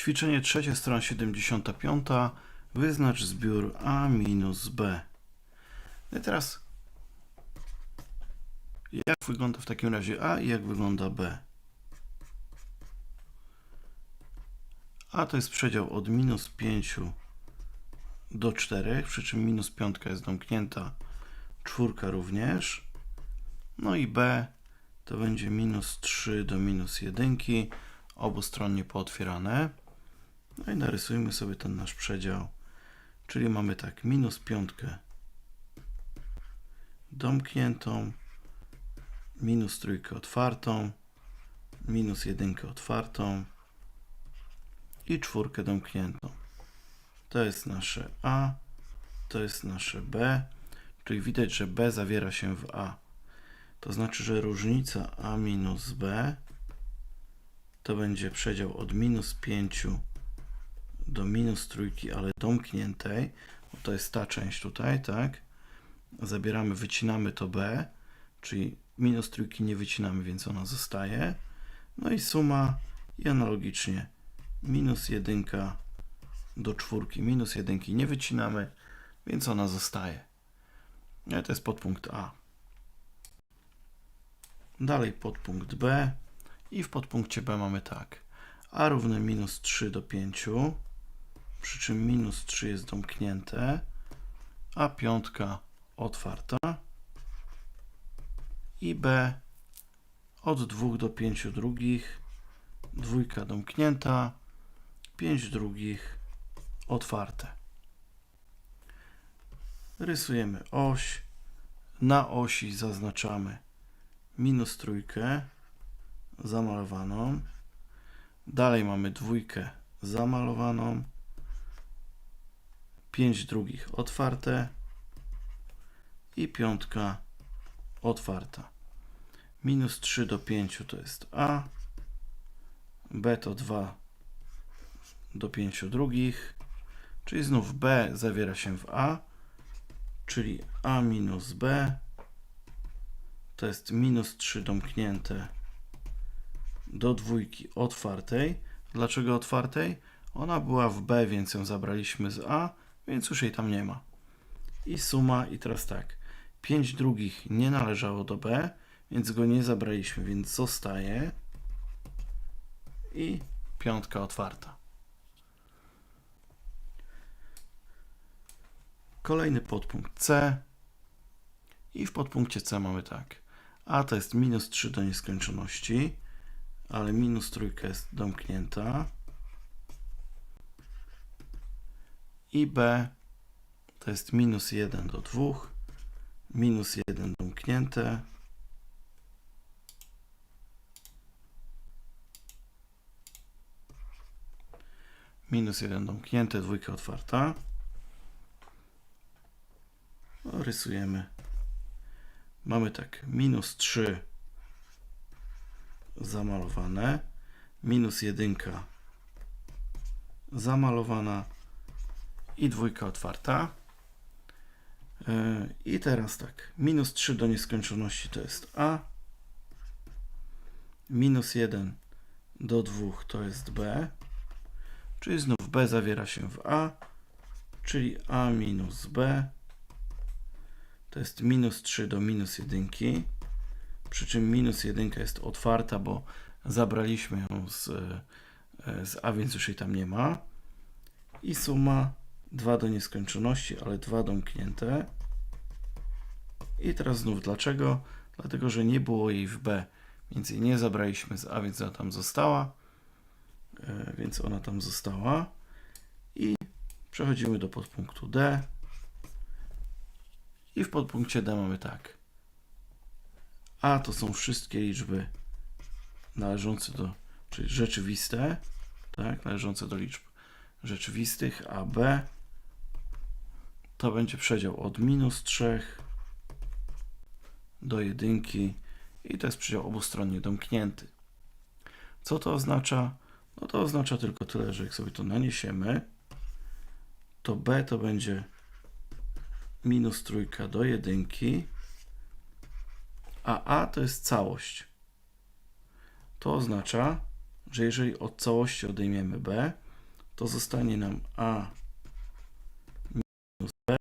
Ćwiczenie trzecie, strona 75. Wyznacz zbiór A minus B. No i teraz jak wygląda w takim razie A i jak wygląda B? A to jest przedział od minus 5 do 4, przy czym minus 5 jest domknięta, czwórka również. No i B to będzie minus 3 do minus 1, obustronnie pootwierane. No i narysujmy sobie ten nasz przedział. Czyli mamy tak, minus 5 domkniętą, minus trójkę otwartą, minus jedynkę otwartą i czwórkę domkniętą. To jest nasze A, to jest nasze B, czyli widać, że B zawiera się w A. To znaczy, że różnica A minus B to będzie przedział od minus 5 do minus trójki, ale domkniętej. Bo to jest ta część tutaj, tak? Zabieramy, wycinamy to B, czyli minus trójki nie wycinamy, więc ona zostaje. No i suma i analogicznie minus jedynka do czwórki, minus jedynki nie wycinamy, więc ona zostaje. No to jest podpunkt A. Dalej podpunkt B i w podpunkcie B mamy tak. A równe minus 3 do 5, przy czym minus 3 jest domknięte, a piątka otwarta i B od 2 do 5 drugich, dwójka domknięta, 5 drugich otwarte. Rysujemy oś. Na osi zaznaczamy minus trójkę zamalowaną. Dalej mamy dwójkę zamalowaną. 5 drugich otwarte i piątka otwarta. Minus 3 do 5 to jest A, B to 2 do 5 drugich, czyli znów B zawiera się w A, czyli A minus B to jest minus 3 domknięte do dwójki otwartej. Dlaczego otwartej? Ona była w B, więc ją zabraliśmy z A, więc już jej tam nie ma. I suma, i teraz tak. 5 drugich nie należało do B, więc go nie zabraliśmy, więc zostaje. I piątka otwarta. Kolejny podpunkt C. I w podpunkcie C mamy tak. A to jest minus 3 do nieskończoności, ale minus trójka jest domknięta. I B to jest minus 1 do 2, minus 1 domknięte. Minus 1 domknięte, dwójka otwarta. No, rysujemy. Mamy tak, minus 3 zamalowane, minus 1 zamalowana i dwójka otwarta. Yy, I teraz tak, minus 3 do nieskończoności to jest A, minus 1 do 2 to jest B, czyli znów B zawiera się w A, czyli A minus B to jest minus 3 do minus 1, przy czym minus 1 jest otwarta, bo zabraliśmy ją z, e, z A, więc już jej tam nie ma. I suma 2 do nieskończoności, ale 2 domknięte. I teraz znów dlaczego? Dlatego, że nie było jej w B, więc jej nie zabraliśmy z A, więc ona tam została. E, Więc ona tam została. I przechodzimy do podpunktu D. I w podpunkcie D mamy tak. A to są wszystkie liczby należące do, czyli rzeczywiste, tak, należące do liczb rzeczywistych, a B to będzie przedział od minus 3 do 1 i to jest przedział obustronnie domknięty. Co to oznacza? No to oznacza tylko tyle, że jak sobie to naniesiemy, to B to będzie minus trójka do jedynki, a A to jest całość. To oznacza, że jeżeli od całości odejmiemy B, to zostanie nam a nos